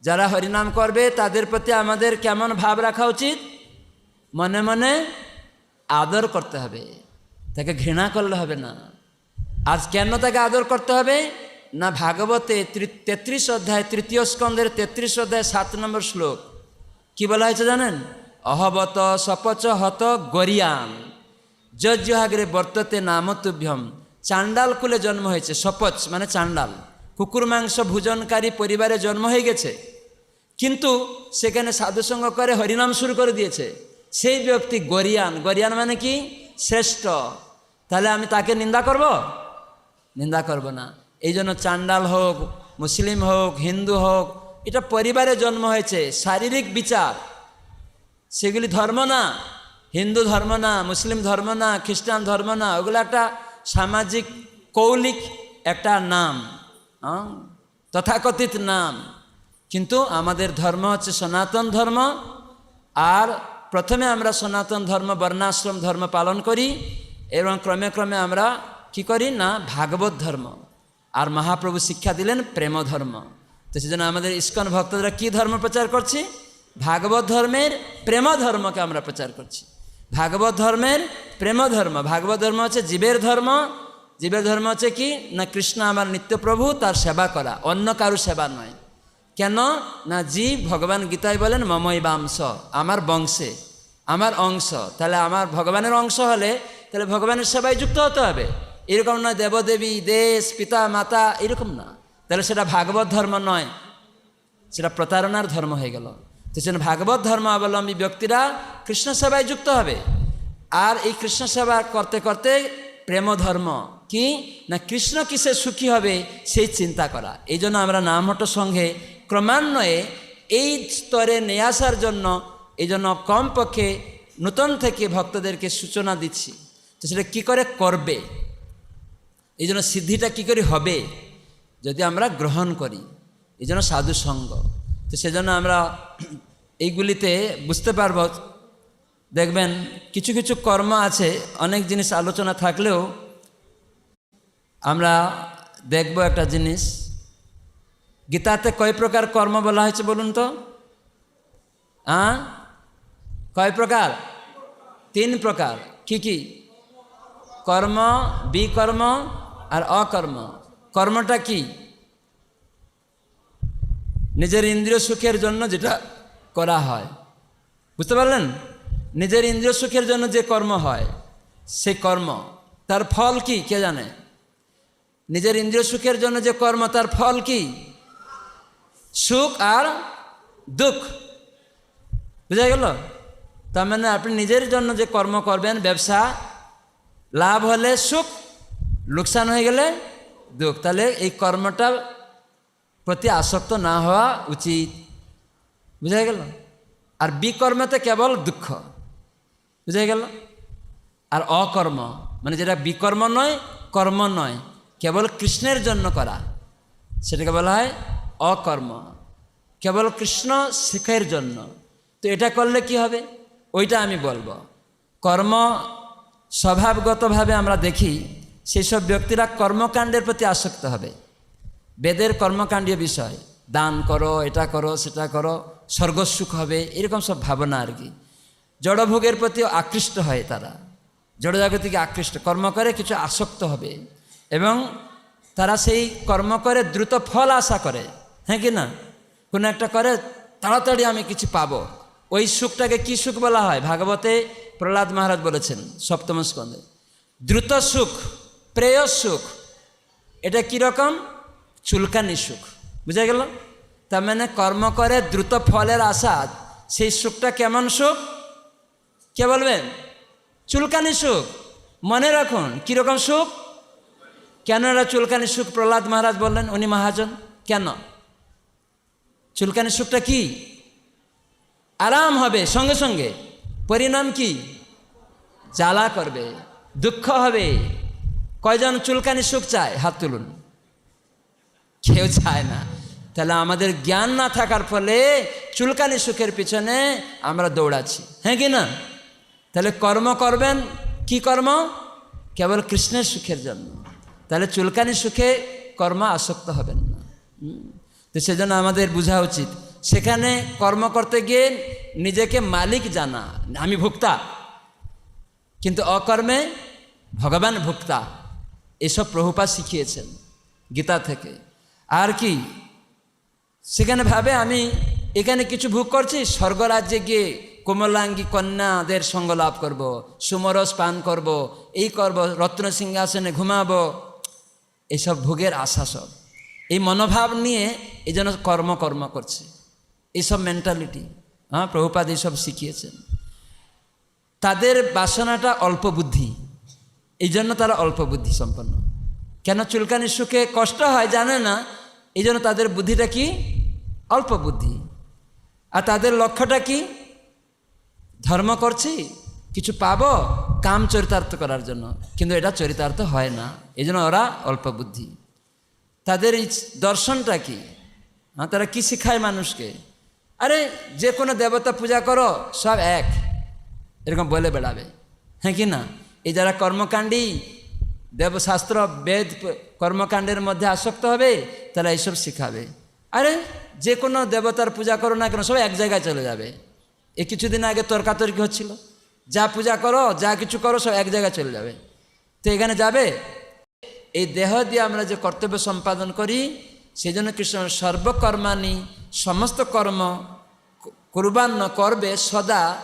যারা হরিনাম করবে, তাদের প্রতি আমাদের কেমন ভাব রাখা উচিত? মনে মনে আদর করতে হবে। তাকে ঘৃণা করলে হবে না। আজ কেন তাকে আদর করতে হবে? না ভাগবতে তেত্রিশ অধ্যায়, তৃতীয় স্কন্ধের তেত্রিশ অধ্যায়, সাত নম্বর শ্লোক। কি বলা হয়েছে জানেন? অহবত সপচ হত গরিয়ান যজ্ঞাগ্রে বর্ততে নাম তুভ্যম। চান্ডাল কুলে জন্ম হয়েছে। সপচ মানে চান্ডাল। কুকুর মাংস ভোজনকারী পরিবারে জন্ম হয়ে গেছে। কিন্তু সেখানে সাধুসঙ্গ করে হরিনাম শুরু করে দিয়েছে। সেই ব্যক্তি গরিয়ান। গরিয়ান মানে কি? শ্রেষ্ঠ। তাহলে আমি তাকে নিন্দা করব? নিন্দা করব না। এই জন্য চান্ডাল হোক, মুসলিম হোক, হিন্দু হোক, এটা পরিবারে জন্ম হয়েছে। শারীরিক বিচার। সেগুলি ধর্ম না। হিন্দু ধর্ম না, মুসলিম ধর্ম না, খ্রিস্টান ধর্ম না। ওগুলো একটা সামাজিক, কৌলিক একটা নাম? তথাকথিত নাম। কিন্তু আমাদের ধর্ম হচ্ছে সনাতন ধর্ম, আর প্রথমে আমরা সনাতন ধর্ম, বর্ণাশ্রম ধর্ম পালন করি, এবং ক্রমে ক্রমে আমরা কি করি না, ভাগবত ধর্ম, আর মহাপ্রভু শিক্ষা দিলেন প্রেম ধর্ম। তো সেজন্য আমাদের ইস্কন ভক্তরা কি ধর্ম প্রচার করছি? ভাগবত ধর্মের প্রেম ধর্মকে আমরা প্রচার করছি। ভাগবত ধর্মের প্রেম ধর্ম, ভাগবত ধর্ম হচ্ছে জীবের ধর্ম জীবের ধর্ম হচ্ছে কি? না কৃষ্ণ আমার নিত্যপ্রভু, তার সেবা করা, অন্য কারু সেবা নয়। কেন? না জীব ভগবান গীতায় বলেন, মমই বাংশ আমার বংশে, আমার অংশ। তাহলে আমার ভগবানের অংশ হলে, তাহলে ভগবানের সেবায় যুক্ত হতে হবে। এরকম নয়, দেবদেবী, দেশ, পিতা, মাতা, এরকম না। তাহলে সেটা ভাগবত ধর্ম নয়, সেটা প্রতারণার ধর্ম হয়ে গেল। তো সেজন্য ভাগবত ধর্ম অবলম্বী ব্যক্তিরা কৃষ্ণ সেবায় যুক্ত হবে। আর এই কৃষ্ণ সেবা করতে করতে প্রেম ধর্ম, কি? না কৃষ্ণ কিসে সুখী হবে, সেই চিন্তা করা। এই জন্য আমরা নামহট সঙ্গে ক্রমান্বয়ে এই স্তরে নিয়ে আসার জন্য, এই জন্য কমপক্ষে নূতন থেকে ভক্তদেরকে সূচনা দিচ্ছি। তো সেটা কী করে করবে? এই জন্য সিদ্ধিটা কী করে হবে? যদি আমরা গ্রহণ করি, এই জন্য সাধু সঙ্গ। তো সেজন্য আমরা এইগুলিতে বুঝতে পারব। দেখবেন, কিছু কিছু কর্ম আছে, অনেক জিনিস আলোচনা থাকলেও আমরা দেখব একটা জিনিস। গীতাতে কয় প্রকার কর্ম বলা হয়েছে বলুন তো? হ্যাঁ কয় প্রকার? তিন প্রকার। কি কি? কর্ম, বিকর্ম আর অকর্ম। কর্মটা কি? নিজের ইন্দ্রিয় সুখের জন্য যেটা করা হয়। বুঝতে পারলেন? নিজের ইন্দ্রিয় সুখের জন্য যে কর্ম হয়, সে কর্ম। তার ফল কি? কে জানে? নিজের ইন্দ্রিয় সুখের জন্য যে কর্ম, তার ফল কি? সুখ আর দুঃখ। বুঝা গেল? তার মানে আপনি নিজের জন্য যে কর্ম করবেন, ব্যবসা, লাভ হলে সুখ, লোকসান হয়ে গেলে দুঃখ। তাহলে এই কর্মটা প্রতি আসক্ত না হওয়া উচিত। বুঝা গেল? আর বিকর্মতে কেবল দুঃখ। বুঝা গেল? আর অকর্ম মানে যেটা বিকর্ম নয়, কর্ম নয়, কেবল কৃষ্ণের জন্য করা। সেটাকে বলা হয় অকর্ম। কেবল কৃষ্ণ শিখের জন্য। তো এটা করলে কি হবে? ওইটা আমি বলব। কর্ম স্বভাবগতভাবে আমরা দেখি, সেসব ব্যক্তিরা কর্মকাণ্ডের প্রতি আসক্ত হবে। বেদের কর্মকাণ্ডীয় বিষয়। দান করো, এটা করো, সেটা করো, স্বর্গসুখ হবে, এরকম সব ভাবনা আর কি। জড়ভোগের প্রতিও আকৃষ্ট হয় তারা। জড়জাগতিকে আকৃষ্ট। কর্ম করে কিছু আসক্ত হবে। এবং তারা সেই কর্ম করে দ্রুত ফল আশা করে। হ্যাঁ কি না? কোনো একটা করে, তাড়াতাড়ি আমি কিছু পাবো। ওই সুখটাকে কি সুখ বলা হয়? ভাগবতে প্রহ্লাদ মহারাজ বলেছেন সপ্তম স্কন্ধে। দ্রুত সুখ, প্রেয় সুখ, এটা কীরকম চুলকানি সুখ। বুঝা গেল? তার মানে কর্ম করে দ্রুত ফলের আশা সেই সুখটা কেমন সুখ? কে বলবেন? চুলকানি সুখ। মনে রাখুন কীরকম সুখ? কেন এরা চুলকানি সুখ? প্রহ্লাদ মহারাজ বললেন, উনি মহাজন। কেন? চুলকানি সুখটা কি? আরাম হবে, সঙ্গে সঙ্গে। পরিণাম কি? জ্বালা করবে, দুঃখ হবে। কয়জন চুলকানি সুখ চায়? হাত তুলুন। কেউ চায় না। তাহলে আমাদের জ্ঞান না থাকার ফলে চুলকানি সুখের পিছনে আমরা দৌড়াচ্ছি। হ্যাঁ কি না? তাহলে কর্ম করবেন, কি কর্ম? কেবল কৃষ্ণের সুখের জন্য। তাহলে চুলকানি সুখে কর্ম আসক্ত হবেন না। তো সেজন্য আমাদের বোঝা উচিত। সেখানে কর্ম করতে গিয়ে নিজেকে মালিক জানা, আমি ভোক্তা। কিন্তু অকর্মে ভগবান ভোক্তা। এসব প্রভুপা শিখিয়েছেন গীতা থেকে। আর কি? সেখানে ভাবে আমি, এখানে কিছু ভোগ করছি, স্বর্গরাজ্যে গিয়ে কোমলাঙ্গী কন্যাদের সঙ্গ লাভ করব, সুমরস পান করব, এই করব, রত্ন সিংহাসনে ঘুমাবো। এইসব ভোগের আশা সব। এই মনোভাব নিয়ে এই জন্য কর্ম কর্ম করছে। এইসব মেন্টালিটি হ্যাঁ প্রভুপাদ এইসব শিখিয়েছেন। তাদের বাসনাটা অল্প বুদ্ধি। এই জন্য তারা অল্প বুদ্ধি সম্পন্ন। কেন চুলকানি সুখে কষ্ট হয় জানে না? এই জন্য তাদের বুদ্ধিটা কি? অল্প বুদ্ধি। আর তাদের লক্ষ্যটা কি? ধর্ম করছি, কিছু পাবো, কাম চরিতার্থ করার জন্য। কিন্তু এটা চরিতার্থ হয় না। এই জন্য ওরা অল্প বুদ্ধি। তাদের এই দর্শনটা কি? হ্যাঁ তারা কী শিখায় মানুষকে? আরে, যে কোনো দেবতা পূজা করো, সব এক। এরকম বলে বেড়াবে। হ্যাঁ কি না? এই যারা কর্মকাণ্ডী দেবশাস্ত্র, বেদ, কর্মকাণ্ডের মধ্যে আসক্ত হবে, তারা এইসব শিখাবে। আরে, যে কোনো দেবতার পূজা করো না কেন সব এক জায়গায় চলে যাবে। এ কিছুদিন আগে তর্কাতর্কি হচ্ছিল। যা পূজা করো, যা কিছু করো, সব এক জায়গায় চলে যাবে। তো এখানে যাবে এই দেহ দিয়ে আমরা যে কর্তব্য সম্পাদন করি সেই জন্য কৃষ্ণ সর্বকর্মানি সমস্ত কর্ম কুরবান্ন করবে সদা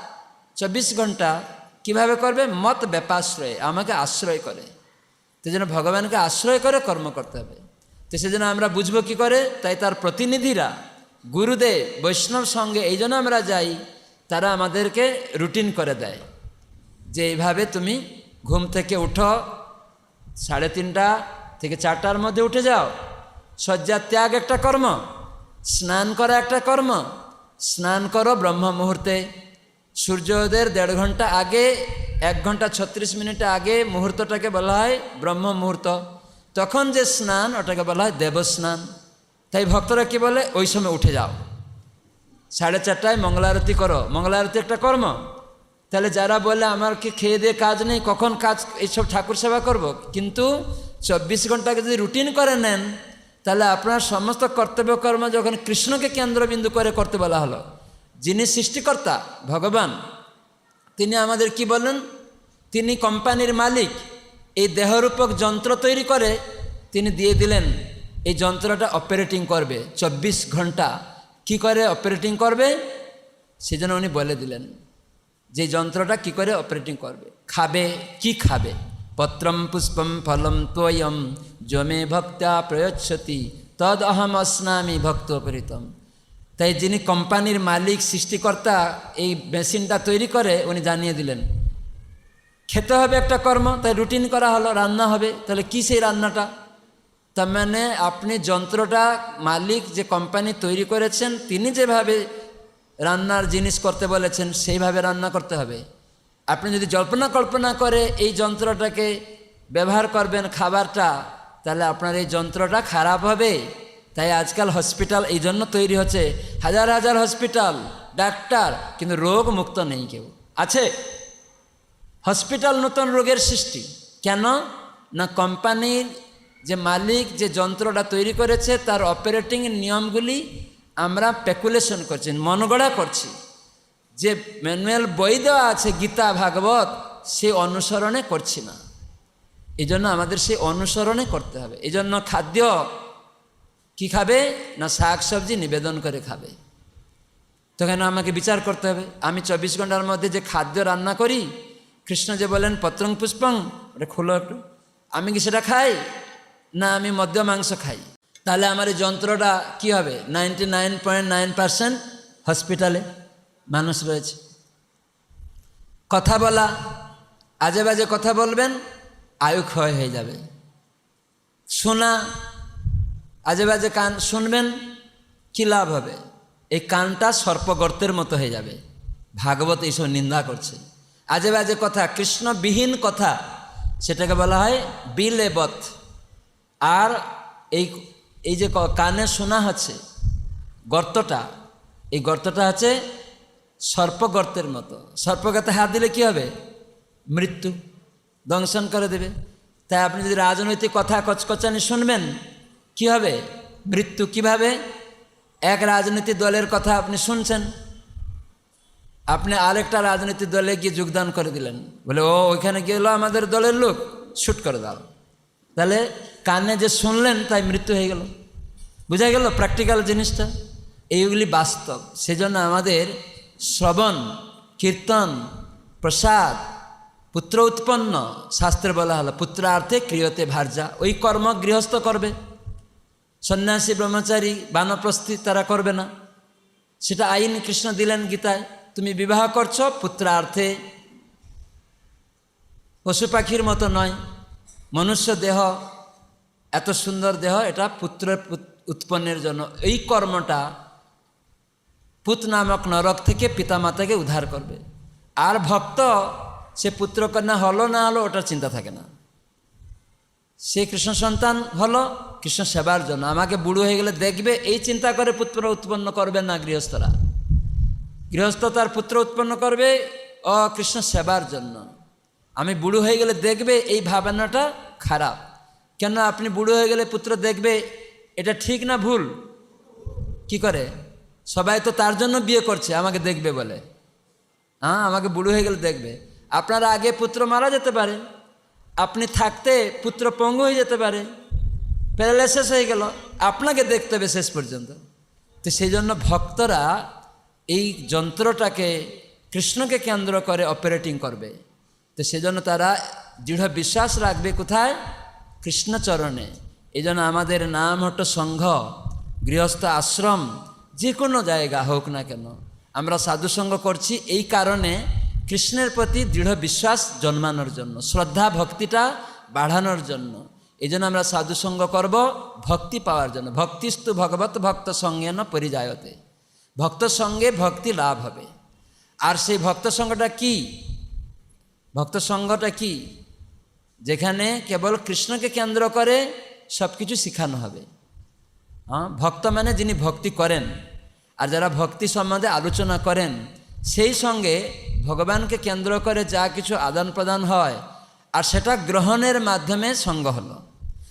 চব্বিশ ঘণ্টা। কীভাবে করবে? মত ব্যাপাশ্রয়ে, আমাকে আশ্রয় করে। তো যেন ভগবানকে আশ্রয় করে কর্ম করতে হবে। তো সেজন্য আমরা বুঝব কি করে? তাই তার প্রতিনিধিরা, গুরুদেব, বৈষ্ণব সঙ্গে এই জন্য আমরা যাই, তারা আমাদেরকে রুটিন করে দেয়। যে এইভাবে তুমি ঘুম থেকে উঠো সাড়ে তিনটা থেকে চারটার মধ্যে উঠে যাও। শয্যা ত্যাগ একটা কর্ম, স্নান করা একটা কর্ম, স্নান করো ব্রহ্ম মুহূর্তে। সূর্যোদয়ের দেড় ঘণ্টা আগে, এক ঘণ্টা ছত্রিশ মিনিট আগে মুহূর্তটাকে বলা হয় ব্রহ্ম মুহূর্ত। তখন যে স্নান, ওটাকে বলা হয় দেবস্নান। তাই ভক্তরা কি বলে? ওই সময় উঠে যাও। সাড়ে চারটায় মঙ্গলারতি করো। মঙ্গলারতি একটা কর্ম তাহলে যারা বলে আমার কি খেয়ে দিয়ে কাজ নেই, কখন কাজ, এইসব ঠাকুর সেবা করব। কিন্তু চব্বিশ ঘন্টাকে যদি রুটিন করে নেন, তাহলে আপনার সমস্ত কর্তব্য কর্ম যখন কৃষ্ণকে কেন্দ্রবিন্দু করে করতে বলা হলো, যিনি সৃষ্টিকর্তা, ভগবান, তিনি আমাদের কি বলেন? তিনি কোম্পানির মালিক, এই দেহরূপক যন্ত্র তৈরি করে তিনি দিয়ে দিলেন, এই যন্ত্রটা অপারেটিং করবে, চব্বিশ ঘণ্টা। কি করে অপারেটিং করবে? সেজন্য উনি বলে দিলেন। যে যন্ত্রটা কি করে অপারেটিং করবে? খাবে, কি খাবে? পত্রম পুষ্পম ফলম তোয়ম জমে ভক্তা প্রয়চ্ছতি, তদ অহম অস্নামি ভক্ত পরিতম তাই যিনি কোম্পানির মালিক, সৃষ্টিকর্তা, এই মেশিনটা তৈরি করে, উনি জানিয়ে দিলেন, খেতে হবে একটা কর্ম, তাই রুটিন করা হলো, রান্না হবে, তাহলে কী সেই রান্নাটা? তার মানে আপনি যন্ত্রটা মালিক যে কোম্পানি তৈরি করেছেন, তিনি যেভাবে রান্নার জিনিস করতে বলেছেন, সেইভাবে রান্না করতে হবে। আপনি যদি জল্পনা কল্পনা করে এই যন্ত্রটাকে ব্যবহার করবেন খাবারটা, তাহলে আপনার এই যন্ত্রটা খারাপ হবে। তাই আজকাল হসপিটাল এই জন্য তৈরি হচ্ছে। হাজার হাজার হসপিটাল, ডাক্তার, কিন্তু রোগ মুক্ত নেই কেউ। আছে? হসপিটাল নতুন রোগের সৃষ্টি। কেন? না কোম্পানির যে মালিক যে যন্ত্রটা তৈরি করেছে, তার অপারেটিং নিয়মগুলি আমরা প্যাকুলেশন করছি, মনগড়া করছি যে ম্যানুয়াল বই দেওয়া আছে গীতা ভাগবত, সে অনুসরণে করছি না। এই জন্য আমাদের সেই অনুসরণে করতে হবে। এই জন্য খাদ্য কি খাবে না শাক সবজি নিবেদন করে খাবে? তখন আমাকে বিচার করতে হবে? আমি চব্বিশ ঘণ্টার মধ্যে যে খাদ্য রান্না করি, কৃষ্ণ যে বলেন, পত্রং পুষ্পং ওটা খুলো একটু। আমি কি সেটা খাই না আমি মদ্য মাংস খাই? তাহলে আমার এই যন্ত্রটা কি হবে? Ninety nine point nine percent হসপিটালে মানুষ রয়েছে। কথা বলা, আজে বাজে কথা বলবেন আয়ু ক্ষয় হয়ে যাবে। শোনা, আজে বাজে কান শুনবেন, কী লাভ হবে? এই কানটা সর্পগর্তের মতো হয়ে যাবে। ভাগবত এইসব নিন্দা করছে। আজে বাজে কথা, কৃষ্ণবিহীন কথা, সেটাকে বলা হয় বিলেবত। আর এই এই যে কানে শোনা হচ্ছে গর্তটা, এই গর্তটা হচ্ছে সর্পগর্তের মতো। সর্পগর্তে হাত দিলে কি হবে? মৃত্যু, দংশন করে দেবে। তাই আপনি যদি রাজনৈতিক কথা কচকচানি শুনবেন, কি হবে? মৃত্যু কীভাবে? এক রাজনীতি দলের কথা আপনি শুনছেন। আপনি আরেকটা রাজনীতি দলে গিয়ে যোগদান করে দিলেন। বলে, ও, ওইখানে গেলো আমাদের দলের লোক। শ্যুট করে দাও। তাহলে কানে যে শুনলেন, তাই মৃত্যু হয়ে গেল। বোঝা গেল প্র্যাকটিক্যাল জিনিসটা? এইগুলি বাস্তব। সেজন্য আমাদের শ্রবণ, কীর্তন, প্রসাদ, পুত্র উৎপন্ন, শাস্ত্রে বলা হলো, পুত্রার্থে ক্রিয়তে ভার্যা। ওই কর্ম গৃহস্থ করবে। সন্ন্যাসী, ব্রহ্মচারী, বানপ্রস্থি তারা করবে না। সেটা আইন কৃষ্ণ দিলেন গীতায়, তুমি বিবাহ করছ, পুত্রার্থে পশু পাখির মতো নয়। মনুষ্য দেহ এত সুন্দর দেহ, এটা পুত্রের উৎপন্নের জন্য। এই কর্মটা পুত নামক নরক থেকে পিতামাতাকে উদ্ধার করবে। আর ভক্ত, সে পুত্রকন্যা হলো না হলো, ওটার চিন্তা থাকে না। সে কৃষ্ণ সন্তান হলো, কৃষ্ণ সেবার জন্য। আমাকে বুড়ো হয়ে গেলে দেখবে, এই চিন্তা করে পুত্র উৎপন্ন করবে না গৃহস্থরা। গৃহস্থ তার পুত্র উৎপন্ন করবে ও কৃষ্ণ সেবার জন্য। আমি বুড়ো হয়ে গেলে দেখবে, এই ভাবনাটা খারাপ। কেন আপনি বুড়ো হয়ে গেলে পুত্র দেখবে, এটা ঠিক না ভুল? কি করে? সবাই তো তার জন্য বিয়ে করছে, আমাকে দেখবে বলে। হ্যাঁ আমাকে বুড়ো হয়ে গেলে দেখবে। আপনারা আগে পুত্র মারা যেতে পারে, আপনি থাকতে পুত্র পঙ্গু হয়ে যেতে পারে প্যারালাইসিস হয়ে গেল, আপনাকে দেখতে হবে শেষ পর্যন্ত। তো সেই জন্য ভক্তরা এই যন্ত্রটাকে, কৃষ্ণকে কেন্দ্র করে অপারেটিং করবে। তো সেজন্য তারা দৃঢ় বিশ্বাস রাখবে কোথায়? কৃষ্ণচরণে। জন্য আমাদের নাম হট সংঘ, গৃহস্থ আশ্রম যে কোনো জায়গা হোক না কেন। আমরা সাধুসঙ্গ করছি এই কারণে কৃষ্ণের প্রতি দৃঢ় বিশ্বাস জন্মানোর জন্য, শ্রদ্ধা ভক্তিটা বাড়ানোর জন্য। এই জন্য আমরা সাধুসঙ্গ করব, ভক্তি পাওয়ার জন্য। ভক্তিস্তু ভগবত ভক্ত সঙ্গেন পরিযায়তে। ভক্ত সঙ্গে ভক্তি লাভ হবে। আর সেই ভক্ত সঙ্গটা কি? ভক্ত সঙ্গটা কি? যেখানে কেবল কৃষ্ণকে কেন্দ্র করে সব কিছু শেখানো হবে। হ্যাঁ ভক্ত মানে যিনি ভক্তি করেন। আর যারা ভক্তি সম্বন্ধে আলোচনা করেন, সেই সঙ্গে ভগবানকে কেন্দ্র করে যা কিছু আদান প্রদান হয়, আর সেটা গ্রহণের মাধ্যমে সঙ্গ হলো।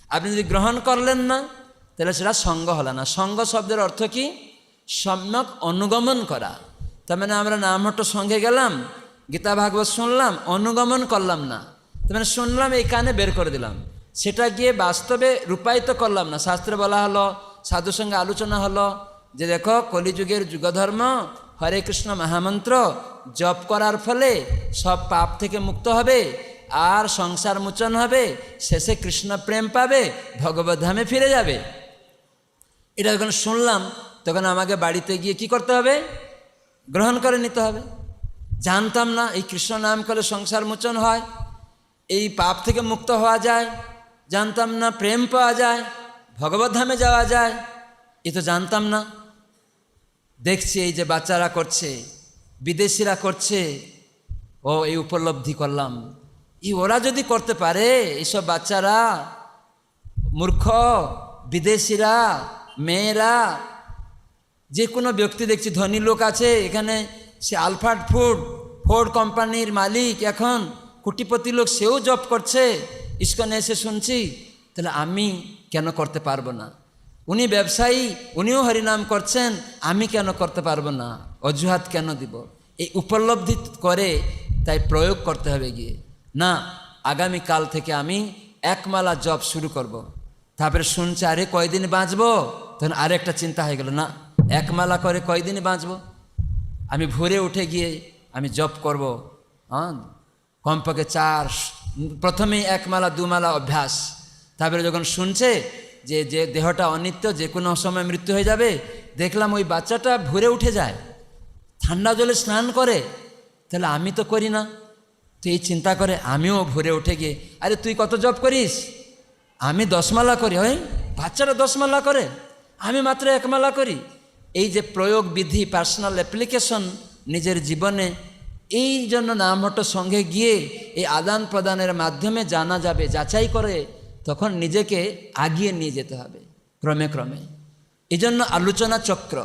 আপনি যদি গ্রহণ করলেন না, তাহলে সেটা সঙ্গ হলো না। সঙ্গ শব্দের অর্থ কি? সম্যক অনুগমন করা। তার মানে আমরা নামহট্ট সঙ্গে গেলাম, গীতা ভাগবত শুনলাম, অনুগমন করলাম না। মানে শুনলাম এই কানে বের করে দিলাম। সেটা গিয়ে বাস্তবে রূপায়িত করলাম না। শাস্ত্রে বলা হলো, সাধুর সঙ্গে আলোচনা হলো যে দেখো, কলিযুগের যুগধর্ম, হরে কৃষ্ণ মহামন্ত্র জপ করার ফলে সব পাপ থেকে মুক্ত হবে, আর সংসার মোচন হবে, শেষে কৃষ্ণ প্রেম পাবে, ভগবত ধামে ফিরে যাবে। এটা যখন শুনলাম, তখন আমাকে বাড়িতে গিয়ে কি করতে হবে? গ্রহণ করে নিতে হবে। জানতাম না এই কৃষ্ণ নাম করলে সংসার মোচন হয়। এই পাপ থেকে মুক্ত হওয়া যায়, জানতাম না প্রেম পাওয়া যায়, ভগবত ধামে যাওয়া যায়, এ তো জানতাম না। দেখছি এই যে বাচ্চারা করছে, বিদেশিরা করছে, ও এই উপলব্ধি করলাম। ই ওরা যদি করতে পারে এইসব বাচ্চারা, মূর্খ, বিদেশিরা, মেয়েরা, যে কোনো ব্যক্তি দেখছি, ধনী লোক আছে, এখানে সে আলফাট ফুড, ফোর্ড কোম্পানির মালিক এখন। কোটিপতি লোক সেও জব করছে, ইস্কনে এসে শুনছি, তাহলে আমি কেন করতে পারব না? উনি ব্যবসায়ী, উনিও হরিনাম করছেন, আমি কেন করতে পারব না? অজুহাত কেন দিব? এই উপলব্ধি করে তাই প্রয়োগ করতে হবে গিয়ে। না আগামীকাল থেকে আমি একমালা জব শুরু করব। তারপরে শুনছে, আরে কয়দিন বাঁচবো? তখন আরেকটা চিন্তা হয়ে গেল, না, একমালা করে কয়দিন বাঁচবো? আমি ভোরে উঠে গিয়ে আমি জব করব। হ্যাঁ? কমপক্ষে চার, প্রথমেই একমালা দুমালা অভ্যাস। তারপরে যখন শুনছে যে যে দেহটা অনিত্য, যে কোনো সময় মৃত্যু হয়ে যাবে, দেখলাম ওই বাচ্চাটা ভোরে উঠে যায়। ঠান্ডা জলে স্নান করে। তাহলে আমি তো করি না। তো এই চিন্তা করে আমিও ভোরে উঠে গিয়ে, আরে তুই কত জব করিস? আমি দশমালা করি। হয় বাচ্চারা দশমালা করে। আমি মাত্র একমালা করি। এই যে প্রয়োগ বিধি পার্সোনাল অ্যাপ্লিকেশন নিজের জীবনে এই জন্য নামহট্ট সঙ্গে গিয়ে এই আদান প্রদানের মাধ্যমে জানা যাবে, যাচাই করে তখন নিজেকে আগিয়ে নিয়ে যেতে হবে, ক্রমে ক্রমে। এই জন্য আলোচনা চক্র।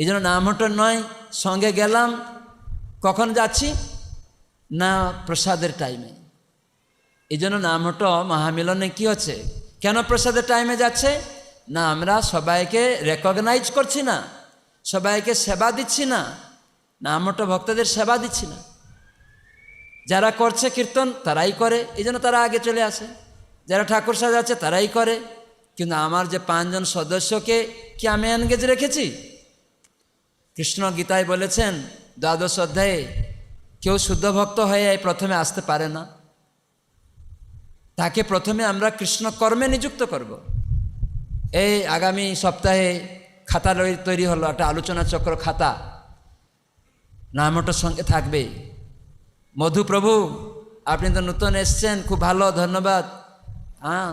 এই জন্য নামহট্ট নয়, সঙ্গে গেলাম, কখন যাচ্ছি? না, প্রসাদের টাইমে এই জন্য নামহট্ট মহামিলনে কি হচ্ছে? কেন প্রসাদের টাইমে যাচ্ছে? না, আমরা সবাইকে রেকগনাইজ করছি না, সবাইকে সেবা দিচ্ছি না। না, আমরা ভক্তদের সেবা দিচ্ছি না। যারা করছে কীর্তন, তারাই করে, এই জন্য তারা আগে চলে আসে। যারা ঠাকুর সাজাচ্ছে, তারাই করে। কিন্তু আমার যে পাঁচজন সদস্যকে কি আমি এনগেজ রেখেছি? কৃষ্ণ গীতায় বলেছেন, দ্বাদশ অধ্যায়ে, কেউ শুদ্ধ ভক্ত হয়ে প্রথমে আসতে পারে না। তাকে প্রথমে আমরা কৃষ্ণ কর্মে নিযুক্ত করব। এই আগামী সপ্তাহে খাতা তৈরি হলো, একটা আলোচনা চক্র খাতা। নামটার সঙ্গে থাকবে। মধুপ্রভু আপনি তো নতুন এসছেন, খুব ভালো, ধন্যবাদ। হ্যাঁ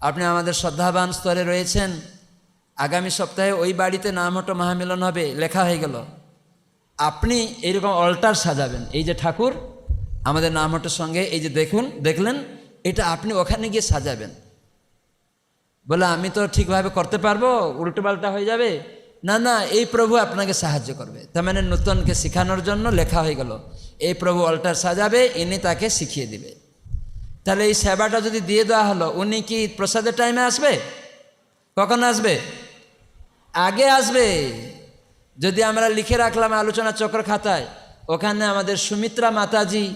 আপনি আমাদের শ্রদ্ধাবান স্তরে রয়েছেন। আগামী সপ্তাহে ওই বাড়িতে নামটো মহামিলন হবে, লেখা হয়ে গেল। আপনি এইরকম অল্টার সাজাবেন। এই যে ঠাকুর, আমাদের নামটোর সঙ্গে এই যে দেখুন, দেখলেন, এটা আপনি ওখানে গিয়ে সাজাবেন। বলে, আমি তো ঠিকভাবে করতে পারব উল্টো পাল্টা হয়ে যাবে। না না, এই প্রভু আপনাকে সাহায্য করবে। তার মানে নূতনকে শেখানোর জন্য লেখা হয়ে গেল, এই প্রভু অল্টার সাজাবে, ইনি তাকে শিখিয়ে দিবে। তাহলে এই সেবাটা যদি দিয়ে দেওয়া হলো, উনি কি প্রসাদের টাইমে আসবে? কখন আসবে? আগে আসবে। যদি আমরা লিখে রাখলাম আলোচনা চক্র খাতায়, ওখানে আমাদের সুমিত্রা মাতাজি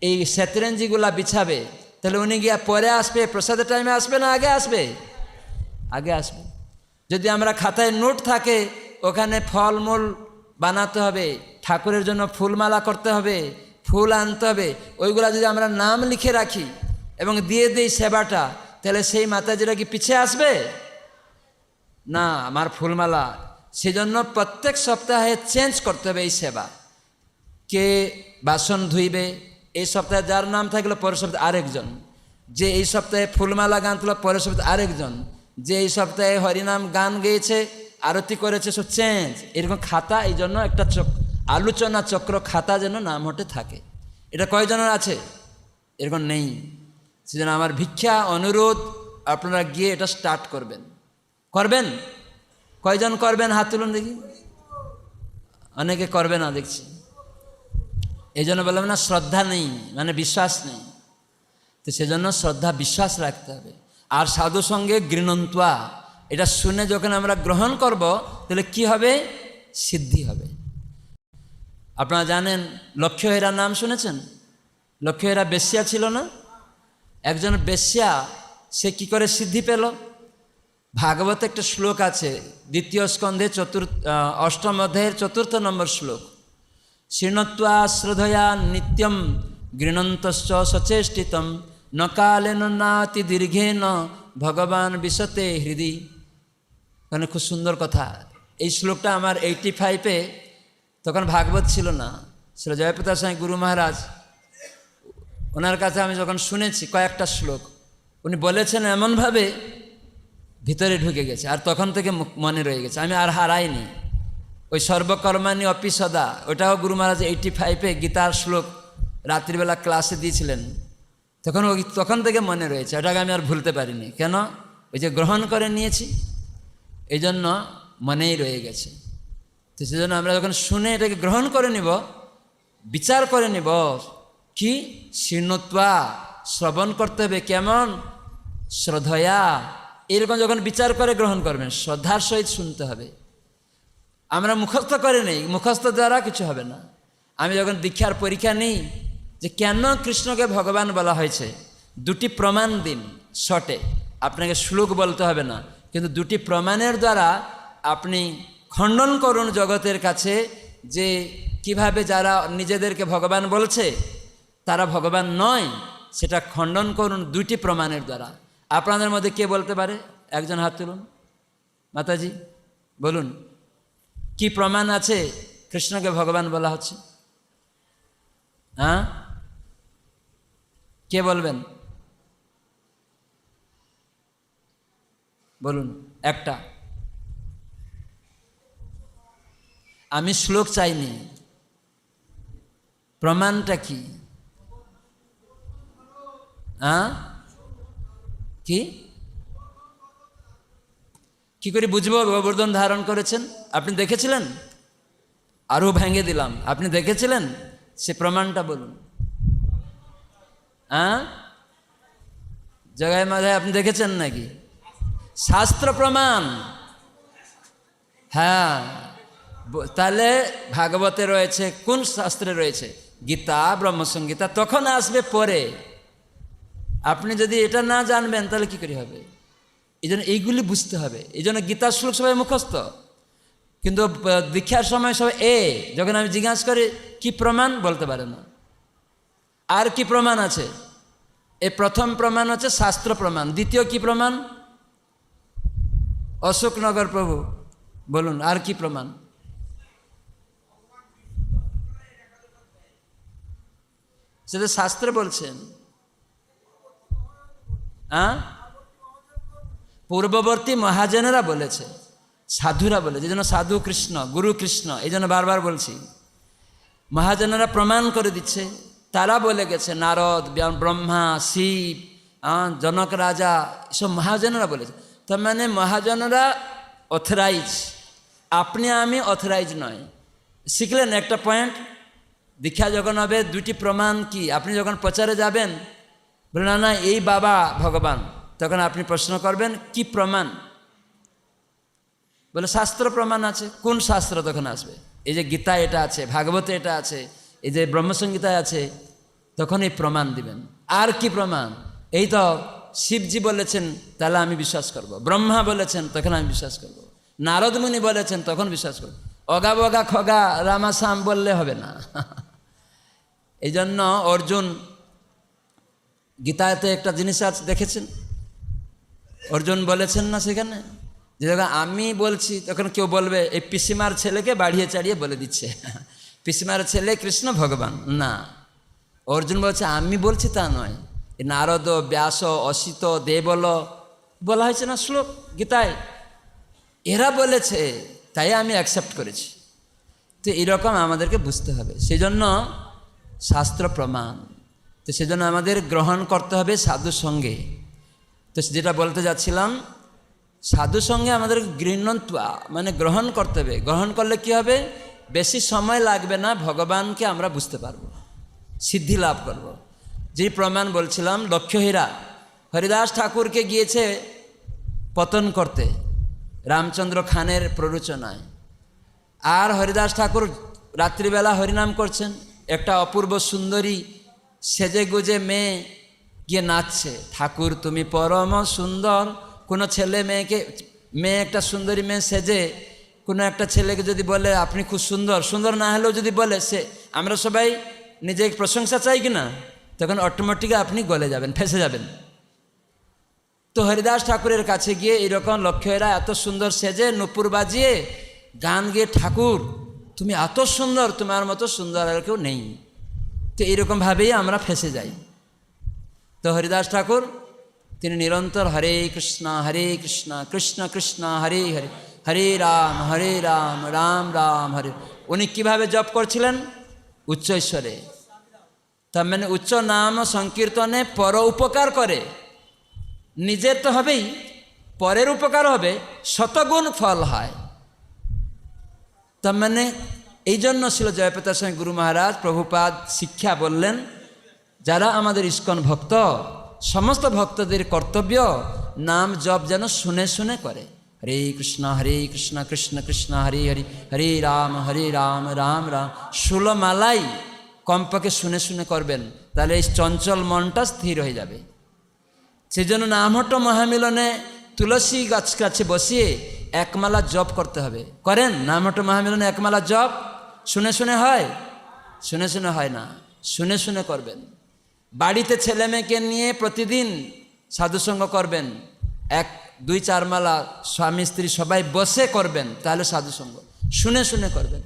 এই সেতরেঞ্জিগুলা বিছাবে। তাহলে উনি গিয়া পরে আসবে, প্রসাদের টাইমে আসবে না আগে আসবে? আগে আসবে। যদি আমরা খাতায় নোট থাকে, ওখানে ফলমূল বানাতে হবে, ঠাকুরের জন্য ফুলমালা করতে হবে, ফুল আনতে হবে, ওইগুলা যদি আমরা নাম লিখে রাখি এবং দিয়ে দিই সেবাটা, তাহলে সেই মাতাজিরা কি পিছিয়ে আসবে? না, আমার ফুলমালা। সেজন্য প্রত্যেক সপ্তাহে চেঞ্জ করতে হবে এই সেবা। কে বাসন ধুইবে, এই সপ্তাহে যার নাম থাকল পরের সপ্তাহে আরেকজন। যে এই সপ্তাহে ফুলমালা গান তুলো পরের সপ্তাহে আরেকজন। যে এই সপ্তাহে হরিনাম গান গেয়েছে, আরতি করেছে সব চেঞ্জ এরকম খাতা, এই জন্য একটা চক আলোচনা চক্র খাতা যেন নাম হতে থাকে। এটা কয়জনের আছে? এরকম নেই। সেজন্য আমার ভিক্ষা অনুরোধ, আপনারা গিয়ে এটা স্টার্ট করবেন। করবেন? কয়জন করবেন? হাত তুলুন দেখি। অনেকে করবে না, দেখছি। এই জন্য বললাম না, শ্রদ্ধা নেই মানে বিশ্বাস নেই। তো সেজন্য শ্রদ্ধা, বিশ্বাস রাখতে হবে। আর সাধু সঙ্গে গৃণন্তুয়া, এটা শুনে যখন আমরা গ্রহণ করব, তাহলে কি হবে? সিদ্ধি হবে। আপনারা জানেন লক্ষ্যহেরা নাম শুনেছেন? লক্ষ্যহেরা বেশ্যা ছিল না? একজন বেশ্যা, সে কি করে সিদ্ধি পেল? ভাগবত একটা শ্লোক আছে, দ্বিতীয় স্কন্ধে চতুর্থ অষ্টম অধ্যায়ের চতুর্থ নম্বর শ্লোক। শৃণত্বা শ্রদ্ধয়া নিত্যম গৃণন্তশ্চ সচেষ্টিতম। ন কালেন নাতি দীর্ঘেন ভগবান বিশতে হৃদি। মানে খুব সুন্দর কথা। এই শ্লোকটা আমার এইটি ফাইভে তখন ভাগবত ছিল না। ছিল জয়প্রতাপ স্বামী গুরু মহারাজ, ওনার কাছে আমি যখন শুনেছি কয়েকটা শ্লোক, উনি বলেছেন এমনভাবে ভিতরে ঢুকে গেছে, আর তখন থেকে মনে রয়ে গেছে। আমি আর হারাইনি। ওই সর্বকর্মাণী অপি সদা, ওটাও গুরু মহারাজ এইটি ফাইভে গীতার শ্লোক রাত্রিবেলা ক্লাসে দিয়েছিলেন। তখন ওই তখন থেকে মনে রয়েছে ওটাকে আমি আর ভুলতে পারিনি। কেন? ওই যে গ্রহণ করে নিয়েছি এই জন্য মনেই রয়ে গেছে। তো সেজন্য আমরা যখন শুনে এটাকে গ্রহণ করে নিব, বিচার করে নিব, কি? শীর্ণত্বা, শ্রবণ করতে হবে কেমন? শ্রদ্ধয়া। এরকম যখন বিচার করে গ্রহণ করবেন, শ্রদ্ধার সহিত শুনতে হবে। আমরা মুখস্থ করে নেই, মুখস্থ দ্বারা কিছু হবে না। আমি যখন দীক্ষার পরীক্ষা নিই যে কেন কৃষ্ণকে ভগবান বলা হয়েছে? দুটি প্রমাণ দিন, শটে। আপনাকে শ্লোক বলতে হবে না। কিন্তু দুটি প্রমাণের দ্বারা আপনি খণ্ডন করুন জগতের কাছে যে কীভাবে যারা নিজেদেরকে ভগবান বলছে, তারা ভগবান নয়, সেটা খণ্ডন করুন দুটি প্রমাণের দ্বারা। আপনাদের মধ্যে কে বলতে পারে? একজন হাত তুলুন। মাতাজি, বলুন, কি প্রমাণ আছে কৃষ্ণকে ভগবান বলা হচ্ছে? হ্যাঁ? কে বলবেন? বলুন, একটা। আমি শ্লোক চাইনি। প্রমাণটা কি? হ্যাঁ কি? কি করে বুঝব? গোবর্ধন ধারণ করেছেন। আপনি দেখেছিলেন? আরও ভেঙে দিলাম। আপনি দেখেছিলেন? সে প্রমাণটা বলুন। হ্যাঁ? জগায় মাধায় আপনি দেখেছেন নাকি? শাস্ত্র প্রমাণ। হ্যাঁ। তাহলে ভাগবতে রয়েছে, কোন শাস্ত্রে রয়েছে? গীতা ব্রহ্মসংগীতা তখন আসবে পরে। আপনি যদি এটা না জানবেন, তাহলে কি করে হবে? এই জন্য এইগুলি বুঝতে হবে। এই জন্য গীতার শ্লোক সবাই মুখস্থ। কিন্তু দীক্ষার সময় সবাই, এ, যখন আমি জিজ্ঞাসা করি, কি প্রমাণ? বলতে পারে না। আর কি প্রমাণ আছে? এ প্রথম প্রমাণ হচ্ছে শাস্ত্র প্রমাণ। দ্বিতীয় কি প্রমাণ? অশোকনগর প্রভু। বলুন, আর কি প্রমাণ? সেটা শাস্ত্রে বলছেন। হ্যাঁ পূর্ববর্তী মহাজনেরা বলেছে, সাধুরা বলেছে, এই জন্য সাধু কৃষ্ণ, গুরু কৃষ্ণ, এই জন্য বারবার বলছি। মহাজনেরা প্রমাণ করে দিচ্ছে। তারা বলে গেছে, নারদ ব্রহ্মা, শিব জনক, রাজা, এসব মহাজনেরা বলেছে। তার মানে মহাজনেরা অথরাইজ আপনি, আমি অথরাইজ নয় শিখলেন একটা পয়েন্ট দীক্ষা যখন হবে দুটি প্রমাণ কি? আপনি যখন প্রচারে যাবেন, বলে, না না, এই বাবা ভগবান। তখন আপনি প্রশ্ন করবেন, কি প্রমাণ? বলে, শাস্ত্র প্রমাণ আছে। কোন শাস্ত্র তখন আসবে? এই যে গীতা এটা আছে, ভাগবত এটা আছে। এই যে ব্রহ্মসংগীতায় আছে, তখন এই প্রমাণ দিবেন। আর কি প্রমাণ? এই তো শিবজি বলেছেন, তাহলে আমি বিশ্বাস করব। ব্রহ্মা বলেছেন, তখন আমি বিশ্বাস করব। নারদ মুনি বলেছেন, তখন বিশ্বাস করব। অগা বগা খগা রামাসাম বললে হবে না। এই জন্য অর্জুন গীতাতে একটা জিনিস আছে, দেখেছেন? অর্জুন বলেছেন না সেখানে? যে আমি বলছি, তখন কেউ বলবে, এই পিসিমার ছেলেকে বাড়িয়ে চাড়িয়ে বলে দিচ্ছে। পিসিমার ছেলে কৃষ্ণ ভগবান। না। অর্জুন বলছে, আমি বলছি তা নয়। নারদ, ব্যাস, অসিত, দেবল, বলা হয়েছে না শ্লোক গীতায়? এরা বলেছে, তাই আমি অ্যাকসেপ্ট করেছি। তো এরকম আমাদেরকে বুঝতে হবে। সেই জন্য শাস্ত্র প্রমাণ। তো সেজন্য আমাদের গ্রহণ করতে হবে সাধু সঙ্গে। তো যেটা বলতে যাচ্ছিলাম সাধু সঙ্গে আমাদের গৃহণত্বা মানে গ্রহণ করতে হবে। গ্রহণ করলে কি হবে? বেশি সময় লাগবে না, ভগবানকে আমরা বুঝতে পারব, সিদ্ধি লাভ করব। যে প্রমাণ বলছিলাম লক্ষ্যহীরা হরিদাস ঠাকুরকে গিয়েছে পতন করতে, রামচন্দ্র খানের প্ররোচনায় আর হরিদাস ঠাকুর রাত্রিবেলা হরিনাম করছেন, একটা অপূর্ব সুন্দরী সেজে গুজে মেয়ে গিয়ে নাচছে, ঠাকুর তুমি পরম সুন্দর, কোনো ছেলে মেয়েকে, মেয়ে একটা সুন্দরী মেয়ে সেজে কোনো একটা ছেলেকে যদি বলে, আপনি খুব সুন্দর। সুন্দর না হলেও যদি বলে, সে আমরা সবাই নিজে প্রশংসা চাই কি না তখন অটোমেটিক আপনি গলে যাবেন, ফেসে যাবেন। তো হরিদাস ঠাকুরের কাছে গিয়ে এরকম লক্ষ্যেরা এত সুন্দর সেজে, নুপুর বাজিয়ে গান গিয়ে, ঠাকুর, তুমি এত সুন্দর, তোমার মতো সুন্দর আর কেউ নেই। তো এরকমভাবেই আমরা ফেসে যাই। তো হরিদাস ঠাকুর, তিনি নিরন্তর হরে কৃষ্ণ হরে কৃষ্ণ কৃষ্ণ কৃষ্ণ, হরে হরে। হরে রাম হরে রাম রাম রাম, হরে। উনি কীভাবে জপ করছিলেন? উচ্চ ঈশ্বরে তার মানে উচ্চ নাম সংকীর্তনে পর উপকার করে। নিজের তো হবেই, পরের উপকার হবে, শতগুণ ফল হয়। তার মানে এই জন্য ছিল জয়প্রতাপ স্বামী গুরু মহারাজ, প্রভুপাদ শিক্ষা বললেন, যারা আমাদের ইস্কন ভক্ত, সমস্ত ভক্তদের কর্তব্য নাম জপ যেন শুনে শুনে করে। হরে কৃষ্ণ হরে কৃষ্ণ কৃষ্ণ কৃষ্ণ, হরে হরে হরে রাম হরে রাম রাম রাম। ষোলমালাই কমপক্ষে শুনে শুনে করবেন, তাহলে এই চঞ্চল মনটা স্থির হয়ে যাবে। সেই জন্য নামহট্ট মহামিলনে তুলসী গাছ কাছে বসিয়ে একমালা জপ করতে হবে। করেন? নামহট্ট মহামিলনে একমালা জপ? শুনে শুনে হয়? শুনে শুনে হয় না। শুনে শুনে করবেন। বাড়িতে ছেলে মেয়েকে নিয়ে প্রতিদিন সাধুসঙ্গ করবেন। এক, দুই, চার মালা স্বামী, স্ত্রী সবাই বসে করবেন, তাহলে সাধুসঙ্গ শুনে শুনে করবেন।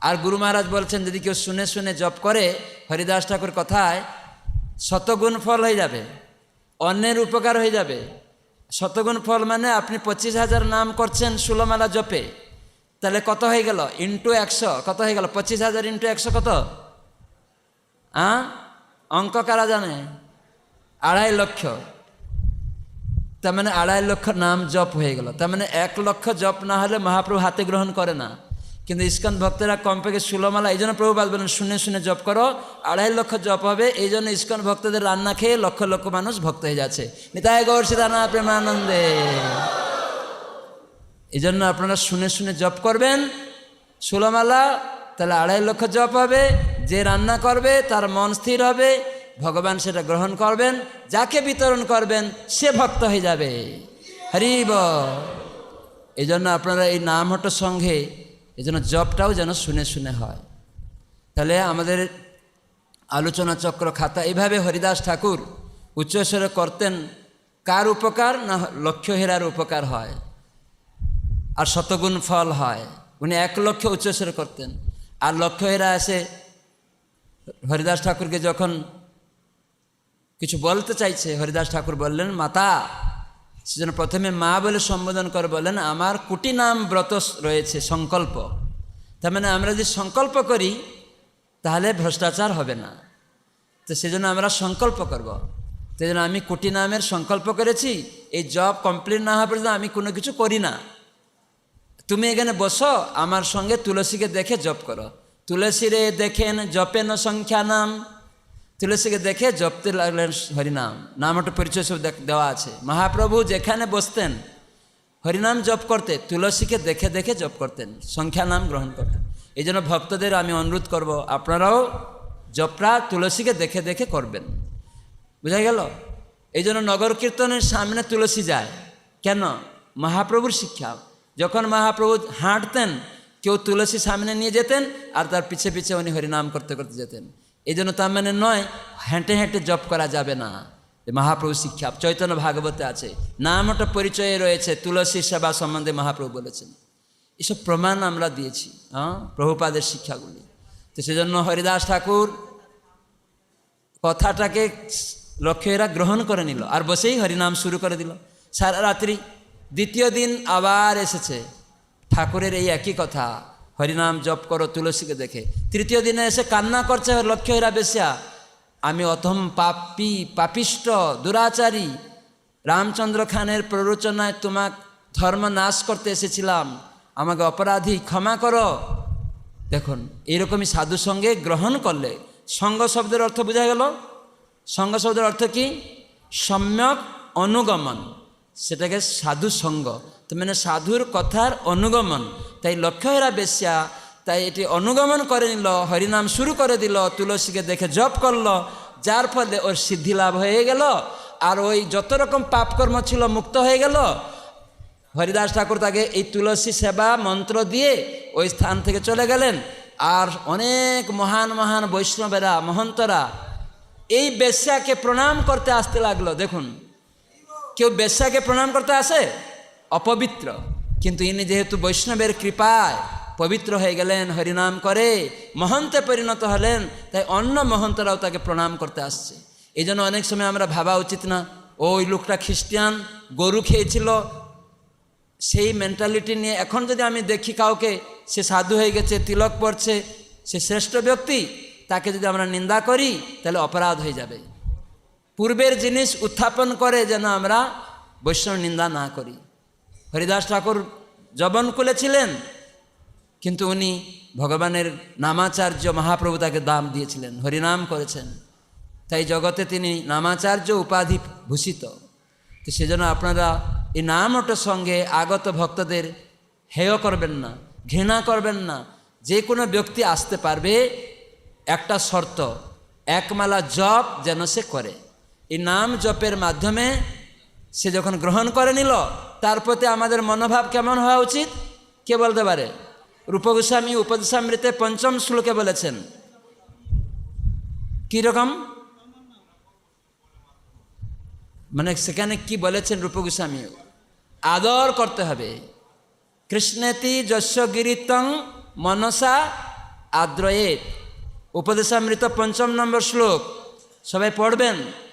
আর গুরু মহারাজ বলছেন, যদি কেউ শুনে শুনে জপ করে, হরিদাস ঠাকুর কথায় শতগুণ ফল হয়ে যাবে, অন্যের উপকার হয়ে যাবে। শতগুণ ফল মানে আপনি পঁচিশ হাজার নাম করছেন ষোলোমালা জপে, তাহলে কত হয়ে গেল? ইন্টু একশো, কত হয়ে গেল? পঁচিশ হাজার ইন্টু একশো কত? হ্যাঁ অঙ্ক কারা জানে? আড়াই লক্ষ। তার মানে আড়াই লক্ষ নাম জপ হয়ে গেল। তার মানে এক লক্ষ জপ না হলে মহাপ্রভু হাতে গ্রহণ করে না। কিন্তু ইস্কন ভক্তরা কমপক্ষে ষোলোমালা এই জন্য প্রভুপাত বলেন, শুনে শুনে জপ করো, আড়াই লক্ষ জপ হবে। এই জন্য ইস্কন ভক্তদের রান্না খেয়ে লক্ষ লক্ষ মানুষ ভক্ত হয়ে যাচ্ছে। নিতায় গৌর সীতানা প্রেমানন্দে। এই জন্য আপনারা শুনে শুনে জপ করবেন ষোলোমালা তাহলে আড়াই লক্ষ জপ হবে। যে রান্না করবে, তার মন স্থির হবে। ভগবান সেটা গ্রহণ করবেন, যাকে বিতরণ করবেন, সে ভক্ত হয়ে যাবে। হরিব এই জন্য আপনারা এই নাম হটো সঙ্গে এই জন্য জপটাও যেন শুনে শুনে হয়। তাহলে আমাদের আলোচনা চক্র খাতা এইভাবে হরিদাস ঠাকুর উচ্চস্বরে করতেন, কার উপকার না লক্ষ্য হেরার উপকার হয়? আর শতগুণ ফল হয়। উনি এক লক্ষ উচ্চস্বরে করতেন। আর লক্ষ্য হেরা এসে হরিদাস ঠাকুরকে যখন কিছু বলতে চাইছে, হরিদাস ঠাকুর বললেন, মাতা, সেজন্য প্রথমে মা বলে সম্বোধন করে, বলেন, আমার কুটি নাম ব্রত রয়েছে, সংকল্প। তার মানে আমরা যদি সংকল্প করি, তাহলে ভ্রষ্টাচার হবে না। তো সেজন্য আমরা সংকল্প করব। সেই জন্য আমি কোটি নামের সংকল্প করেছি, এই জব কমপ্লিট না হওয়া পর্যন্ত আমি কোনো কিছু করি না। তুমি এখানে বসো, আমার সঙ্গে তুলসীকে দেখে জপ করো। তুলসীরে দেখেন জপেন সংখ্যা নাম তুলসীকে দেখে জপতে লাগলেন হরিনাম, নাম একটা পরিচয় সব দেওয়া আছে। মহাপ্রভু যেখানে বসতেন, হরিনাম জপ করতে, তুলসীকে দেখে দেখে জপ করতেন, সংখ্যা নাম গ্রহণ করতেন। এই জন্য ভক্তদের আমি অনুরোধ করব, আপনারাও জপরা তুলসীকে দেখে দেখে করবেন। বুঝা গেল? এই জন্য নগর কীর্তনের সামনে তুলসী যায়। কেন? মহাপ্রভুর শিক্ষা। যখন মহাপ্রভু হাঁটতেন, কেউ তুলসী সামনে নিয়ে যেতেন, আর তার পিছে পিছে উনি হরিনাম করতে করতে যেতেন। এই জন্য তার মানে নয়, হেঁটে হেঁটে জপ করা যাবে না। মহাপ্রভু শিক্ষা। চৈতন্য ভাগবতে আছে নাম একটা পরিচয়ে রয়েছে, তুলসী সেবা সম্বন্ধে মহাপ্রভু বলেছেন। এসব প্রমাণ আমরা দিয়েছি হ্যাঁ প্রভুপাদের শিক্ষাগুলি। তো সেজন্য হরিদাস ঠাকুর কথাটাকে লক্ষ্যেরা গ্রহণ করে নিল, আর বসেই হরিনাম শুরু করে দিল। সারা রাত্রি দ্বিতীয় দিন আবার এসেছে, ঠাকুরের এই একই কথা হরিনাম জপ করো, তুলসীকে দেখে। তৃতীয় দিনে এসে কান্না করছে লক্ষ্যেরা বেশিয়া। আমি অথম পাপি পাপিষ্ট দুরাচারী। রামচন্দ্র খানের প্ররোচনায় তোমাক ধর্ম নাশ করতে এসেছিলাম। আমাকে অপরাধী ক্ষমা করো। দেখুন, এইরকমই সাধু সঙ্গে গ্রহণ করলে সঙ্গ শব্দের অর্থ বোঝা গেল। সঙ্গ শব্দের অর্থ কি? সম্যক অনুগমন। সেটাকে সাধু সঙ্গ। মানে সাধুর কথার অনুগমন তাই লক্ষ্যহেরা বেশ্যা তাই এটি অনুগমন করে নিল হরিনাম শুরু করে দিল তুলসীকে দেখে জপ করল যার ফলে ওর সিদ্ধি লাভ হয়ে গেল আর ওই যত রকম পাপকর্ম ছিল মুক্ত হয়ে গেল হরিদাস ঠাকুর তাকে এই তুলসী সেবা মন্ত্র দিয়ে ওই স্থান থেকে চলে গেলেন আর অনেক মহান মহান বৈষ্ণবেরা মহন্তরা এই বেশ্যাকে প্রণাম করতে আসতে লাগল দেখুন কেউ বেশ্যাকে প্রণাম করতে আসে অপবিত্র। কিন্তু ইনি যেহেতু বৈষ্ণবের কৃপায় পবিত্র হয়ে গেলেন, হরিনাম করে, মহন্তে পরিণত হলেন, তাই অন্য মহন্তরাও তাকে প্রণাম করতে আসছে। এই জন্য অনেক সময় আমরা ভাবা উচিত না, ওই লোকটা খ্রিস্টান, গরু খেয়েছিল, সেই মেন্টালিটি নিয়ে। এখন যদি আমি দেখি কাউকে, সে সাধু হয়ে গেছে, তিলক পড়ছে, সে শ্রেষ্ঠ ব্যক্তি, তাকে যদি আমরা নিন্দা করি, তাহলে অপরাধ হয়ে যাবে। পূর্বের জিনিস উত্থাপন করে যেন আমরা বৈষ্ণব নিন্দা না করি। হরিদাস ঠাকুর জবনকুলে ছিলেন, কিন্তু উনি ভগবানের নামাচার্য মহাপ্রভু তাকে দাম দিয়েছিলেন, হরিনাম করেছেন। তাই জগতে তিনি নামাচার্য উপাধি ভূষিত। তো সেজন্য আপনারা এই নামটার সঙ্গে আগত ভক্তদের হেয় করবেন না, ঘৃণা করবেন না। যে কোনো ব্যক্তি আসতে পারবে, একটা শর্ত একমালা জপ যেন সে করে। এই নাম জপের মাধ্যমে সে যখন গ্রহণ করে নিল, তার প্রতি আমাদের মনোভাব কেমন হওয়া উচিত? কে বলতে পারে? রূপগোস্বামী উপদেশামৃতে পঞ্চম শ্লোকে বলেছেন। কীরকম মানে সেখানে কি বলেছেন রূপগোস্বামী? আদর করতে হবে। কৃষ্ণেতি যস্য গিরিতং মনসা আদ্রয়েত। উপদেশামৃত পঞ্চম নম্বর শ্লোক। সবাই পড়বেন?